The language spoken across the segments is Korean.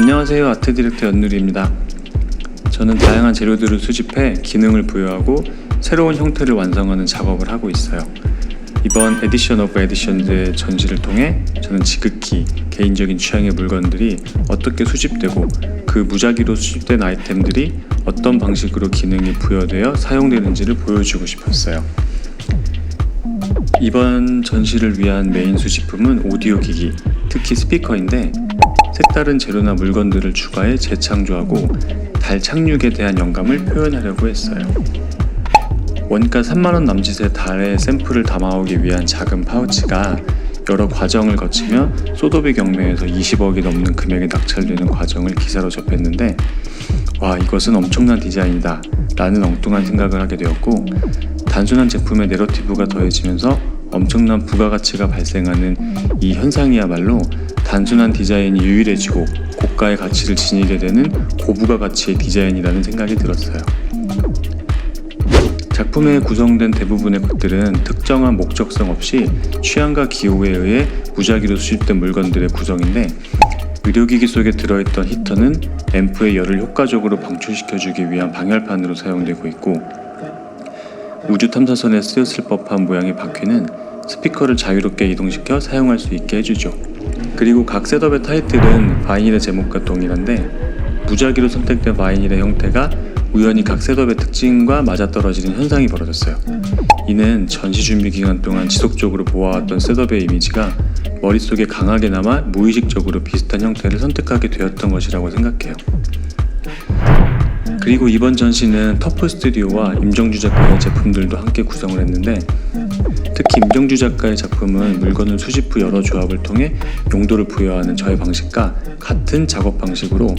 안녕하세요 아트 디렉터 연누리입니다. 저는 다양한 재료들을 수집해 기능을 부여하고 새로운 형태를 완성하는 작업을 하고 있어요. 이번 에디션 오브 에디션즈의 전시를 통해 저는 지극히 개인적인 취향의 물건들이 어떻게 수집되고 그 무작위로 수집된 아이템들이 어떤 방식으로 기능이 부여되어 사용되는지를 보여주고 싶었어요. 이번 전시를 위한 메인 수집품은 오디오 기기, 특히 스피커인데 색다른 재료나 물건들을 추가해 재창조하고 달 착륙에 대한 영감을 표현하려고 했어요. 원가 3만원 남짓의 달의 샘플을 담아오기 위한 작은 파우치가 여러 과정을 거치며 소도비 경매에서 20억이 넘는 금액에 낙찰되는 과정을 기사로 접했는데 와 이것은 엄청난 디자인이다 라는 엉뚱한 생각을 하게 되었고 단순한 제품의 내러티브가 더해지면서 엄청난 부가가치가 발생하는 이 현상이야말로 단순한 디자인이 유일해지고 고가의 가치를 지니게 되는 고부가 가치의 디자인이라는 생각이 들었어요. 작품에 구성된 대부분의 것들은 특정한 목적성 없이 취향과 기호에 의해 무작위로 수집된 물건들의 구성인데 의료기기 속에 들어있던 히터는 앰프의 열을 효과적으로 방출시켜주기 위한 방열판으로 사용되고 있고 우주 탐사선에 쓰였을 법한 모양의 바퀴는 스피커를 자유롭게 이동시켜 사용할 수 있게 해주죠. 그리고 각 셋업의 타이틀은 바이닐의 제목과 동일한데 무작위로 선택된 바이닐의 형태가 우연히 각 셋업의 특징과 맞아떨어지는 현상이 벌어졌어요. 이는 전시 준비 기간 동안 지속적으로 보아왔던 셋업의 이미지가 머릿속에 강하게 남아 무의식적으로 비슷한 형태를 선택하게 되었던 것이라고 생각해요. 그리고 이번 전시는 터프 스튜디오와 임정주 작가의 제품들도 함께 구성을 했는데 특히 임정주 작가의 작품은 물건을 수집 후 여러 조합을 통해 용도를 부여하는 저의 방식과 같은 작업 방식으로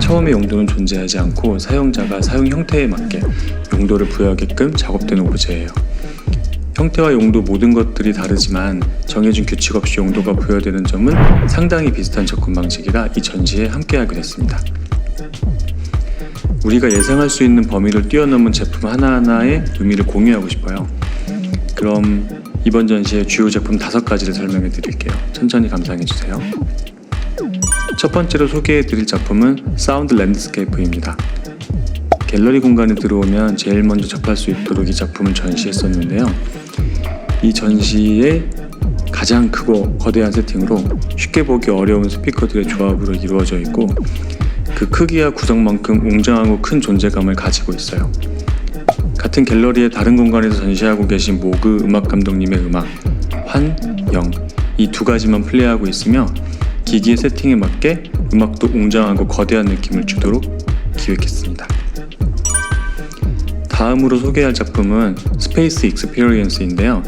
처음에 용도는 존재하지 않고 사용자가 사용 형태에 맞게 용도를 부여하게끔 작업되는 오브제예요. 형태와 용도 모든 것들이 다르지만 정해진 규칙 없이 용도가 부여되는 점은 상당히 비슷한 접근 방식이라 이 전시에 함께하게 됐습니다. 우리가 예상할 수 있는 범위를 뛰어넘은 제품 하나하나의 의미를 공유하고 싶어요. 그럼 이번 전시의 주요 제품 다섯 가지를 설명해 드릴게요. 천천히 감상해 주세요. 첫 번째로 소개해 드릴 작품은 사운드 랜드스케이프입니다. 갤러리 공간에 들어오면 제일 먼저 접할 수 있도록 이 작품을 전시했었는데요. 이 전시의 가장 크고 거대한 세팅으로 쉽게 보기 어려운 스피커들의 조합으로 이루어져 있고 그 크기와 구성만큼 웅장하고 큰 존재감을 가지고 있어요. 같은 갤러리의 다른 공간에서 전시하고 계신 모그 음악 감독님의 음악 환 영 이 두 가지만 플레이하고 있으며 기기의 세팅에 맞게 음악도 웅장하고 거대한 느낌을 주도록 기획했습니다. 다음으로 소개할 작품은 스페이스 익스피리언스인데요.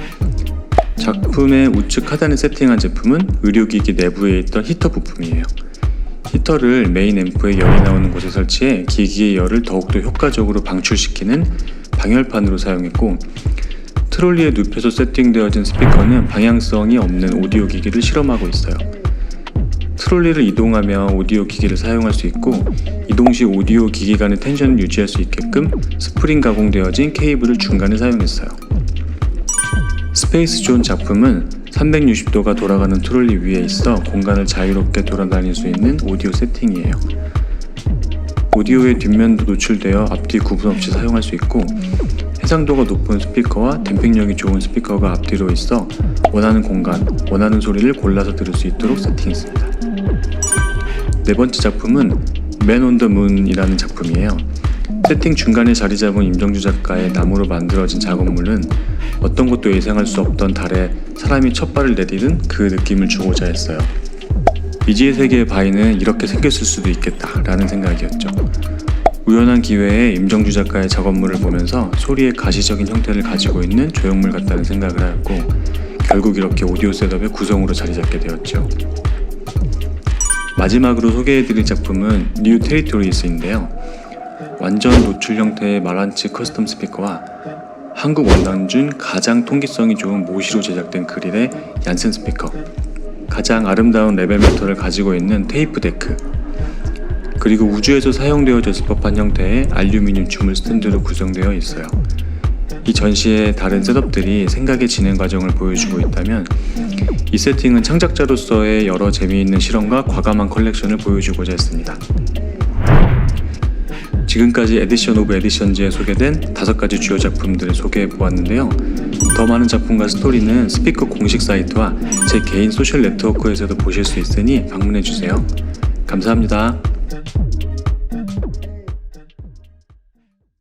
작품의 우측 하단에 세팅한 제품은 의료기기 내부에 있던 히터 부품이에요. 히터를 메인 앰프에 열이 나오는 곳에 설치해 기기의 열을 더욱더 효과적으로 방출시키는 방열판으로 사용했고 트롤리에 눕혀서 세팅되어진 스피커는 방향성이 없는 오디오 기기를 실험하고 있어요. 트롤리를 이동하며 오디오 기기를 사용할 수 있고 이동 시 오디오 기기 간의 텐션을 유지할 수 있게끔 스프링 가공되어진 케이블을 중간에 사용했어요. 스페이스 존 작품은 360도가 돌아가는 트롤리 위에 있어 공간을 자유롭게 돌아다닐 수 있는 오디오 세팅이에요. 오디오의 뒷면도 노출되어 앞뒤 구분 없이 사용할 수 있고 해상도가 높은 스피커와 댐핑력이 좋은 스피커가 앞뒤로 있어 원하는 공간, 원하는 소리를 골라서 들을 수 있도록 세팅했습니다. 네 번째 작품은 맨 온 더 문이라는 작품이에요. 세팅 중간에 자리 잡은 임정주 작가의 나무로 만들어진 작업물은 어떤 것도 예상할 수 없던 달에 사람이 첫 발을 내디딘 그 느낌을 주고자 했어요. 미지의 세계의 바위는 이렇게 생겼을 수도 있겠다라는 생각이었죠. 우연한 기회에 임정주 작가의 작업물을 보면서 소리의 가시적인 형태를 가지고 있는 조형물 같다는 생각을 하였고 결국 이렇게 오디오 셋업의 구성으로 자리 잡게 되었죠. 마지막으로 소개해드릴 작품은 뉴 테리토리스인데요. 완전 노출 형태의 말란치 커스텀 스피커와 한국 원단 중 가장 통기성이 좋은 모시로 제작된 그릴의 얀센 스피커 가장 아름다운 레벨 메터를 가지고 있는 테이프 데크 그리고 우주에서 사용되어졌을 법한 형태의 알루미늄 주물 스탠드로 구성되어 있어요. 이 전시의 다른 셋업들이 생각의 진행 과정을 보여주고 있다면 이 세팅은 창작자로서의 여러 재미있는 실험과 과감한 컬렉션을 보여주고자 했습니다. 지금까지 에디션 오브 에디션즈에 소개된 다섯 가지 주요 작품들을 소개해 보았는데요. 더 많은 작품과 스토리는 스피커 공식 사이트와 제 개인 소셜 네트워크에서도 보실 수 있으니 방문해 주세요. 감사합니다.